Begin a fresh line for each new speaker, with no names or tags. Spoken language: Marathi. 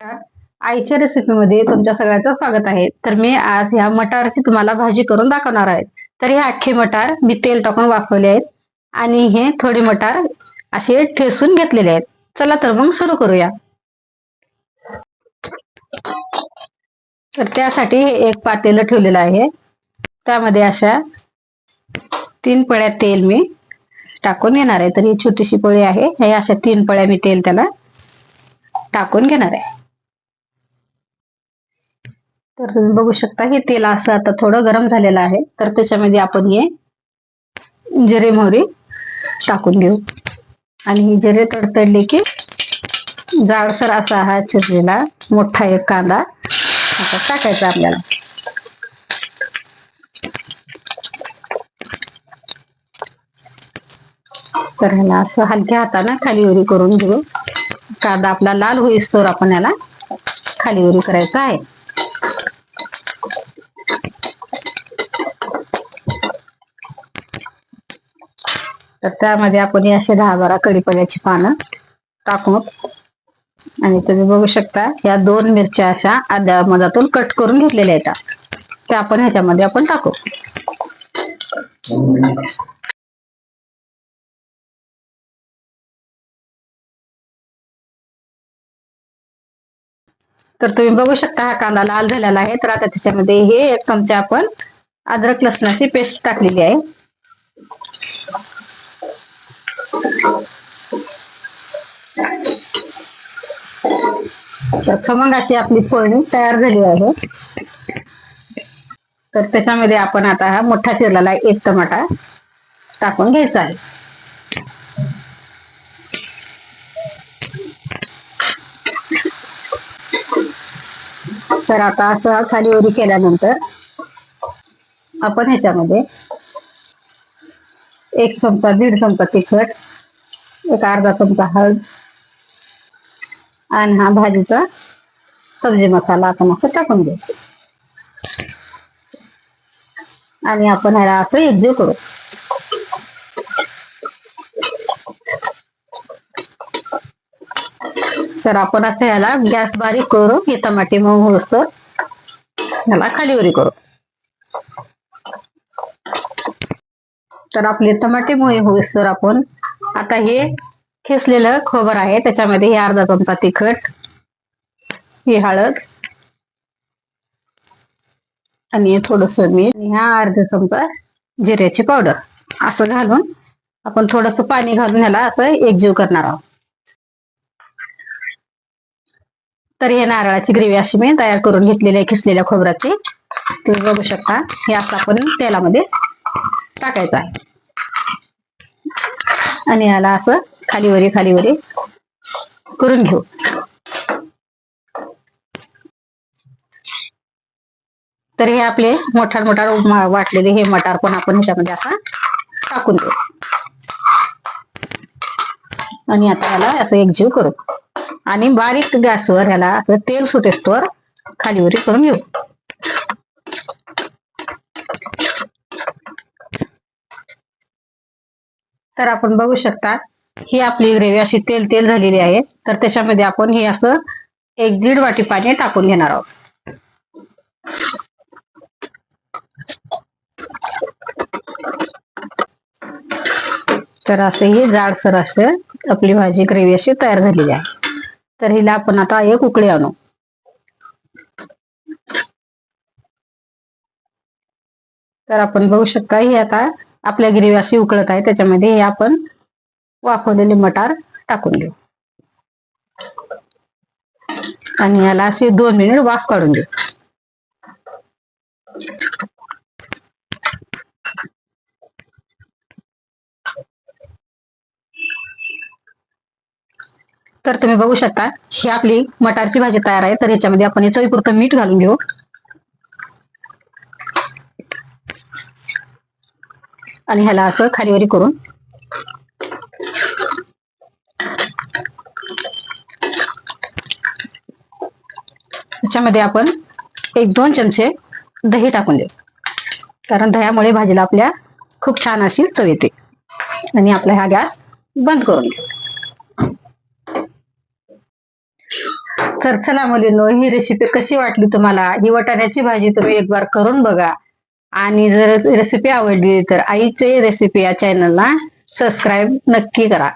आईच्या रेसिपीमध्ये तुमच्या सगळ्यांचं स्वागत आहे. तर मी आज ह्या मटारची तुम्हाला भाजी करून दाखवणार आहे. तर हे अख्खे मटार मी तेल टाकून वाफवले आहेत. आणि हे थोडे मटार असे ठेसून घेतलेले आहेत. चला तर मग सुरू करूया. तर त्यासाठी हे एक पातेलं ठेवलेलं आहे. त्यामध्ये अशा तीन पळ्या तेल मी टाकून घेणार आहे. तर ही छोटीशी पोळी आहे. हे अशा तीन पळ्या मी तेल त्याला टाकून घेणार आहे. तर तुम्ही बघू शकता हे तेल असं आता थोडं गरम झालेलं आहे. तर त्याच्यामध्ये आपण हे जिरे मोहरी टाकून घेऊ. आणि ही जिरे तडतडले की जाडसर असा हा चिरलेला मोठा एक कांदा आता टाकायचा आपल्याला. तर ह्याला असं हलक्या हाताने खालीवरी करून घेऊ. कांदा आपला लाल होईस तर आपण याला खाली उरी करायचा आहे. तर त्यामध्ये आपण असे दहा बारा कढीपत्त्याची पानं टाकू आणि तुम्ही बघू शकता या दोन मिरच्या अशा आद्या मधातून कट करून घेतलेल्या आहेत. त्या आपण ह्याच्यामध्ये आपण टाकू. तर तुम्ही बघू शकता हा कांदा लाल झालेला आहे. तर आता त्याच्यामध्ये हे एक चमचे आपण अद्रक लसणाची पेस्ट टाकलेली आहे. तर खमंग अशी आपली फोडणी तयार झाली आहे. तर त्याच्यामध्ये आपण आता हा मोठा चिरलेला एक टमाटा टाकून घ्यायचा आहे. तर आता असं खाली ओरी केल्यानंतर आपण ह्याच्यामध्ये एक चमचा दीड चमचा तिखट एक अर्धा चमचा हळद आणि हा भाजीचा सब्जी मसाला आपण असं टाकून घ्यायचं आणि आपण ह्याला असं एकजीव करू. तर आपण असं ह्याला गॅस बारीक करू की टमाटे मऊ होस तर ह्याला खालीवरी करू. तर आपले टमाटे मुळे होईस तर आपण आता हे खेचलेलं खोबर आहे. त्याच्यामध्ये हे अर्धा चमचा तिखट ही हळद आणि थोडस मीठ आणि हा अर्धा चमचा जिऱ्याची पावडर. असं घालून आपण थोडस पाणी घालून ह्याला असं एकजीव करणार आहोत. तर हे नारळाची ग्रेव्ही अशी मी तयार करून घेतलेली आहे खिसलेल्या खोबऱ्याची. तुम्ही बघू शकता हे असं आपण तेलामध्ये टाकायचं आहे. आणि याला असं खालीवरी खालीवरी करून घेऊ. तर हे आपले मोठार मोठार वाटलेले हे मटार पण आपण ह्याच्यामध्ये आता टाकून देऊ. आणि आता याला असं एकजीव करू. आणि बारीक गॅसवर ह्याला असं तेल सुटेस्तोवर खालीवरी करून घेऊ. तर आपण बघू शकता ही आपली ग्रेव्ही अशी तेल तेल झालेली आहे. तर त्याच्यामध्ये आपण हे असं एक दीड वाटी पाणी टाकून घेणार आहोत. तर असं ही जाडसर असं आपली भाजी ग्रेव्ही अशी तयार झालेली आहे. तर हिला आपण आता एक उकळी आणू. तर आपण बघू शकता ही आता आपल्या ग्रेव्ही अशी उकळत आहे त्याच्यामध्ये हे आपण वाफवलेले मटार टाकून देऊ आणि याला असे दोन मिनिट वाफ काढून देऊ. तर तुम्ही बघू शकता ही आपली मटारची भाजी तयार आहे. तर याच्यामध्ये आपण हे चवीपुरतं मीठ घालून घेऊ. आणि ह्याला असं खालीवरी करून. त्याच्यामध्ये आपण एक दोन चमचे दही टाकून देऊ. कारण दह्यामुळे भाजीला आपल्या खूप छान अशी चव येते. आणि आपला हा गॅस बंद करून घेऊ तर चला मुलींनो ही रेसिपी कशी वाटली तुम्हाला? ही वाटाण्याची भाजी तुम्ही एक बार करून बघा. आणि जर रेसिपी आवडली तर आईचे रेसिपी या चॅनलला सबस्क्राईब नक्की करा.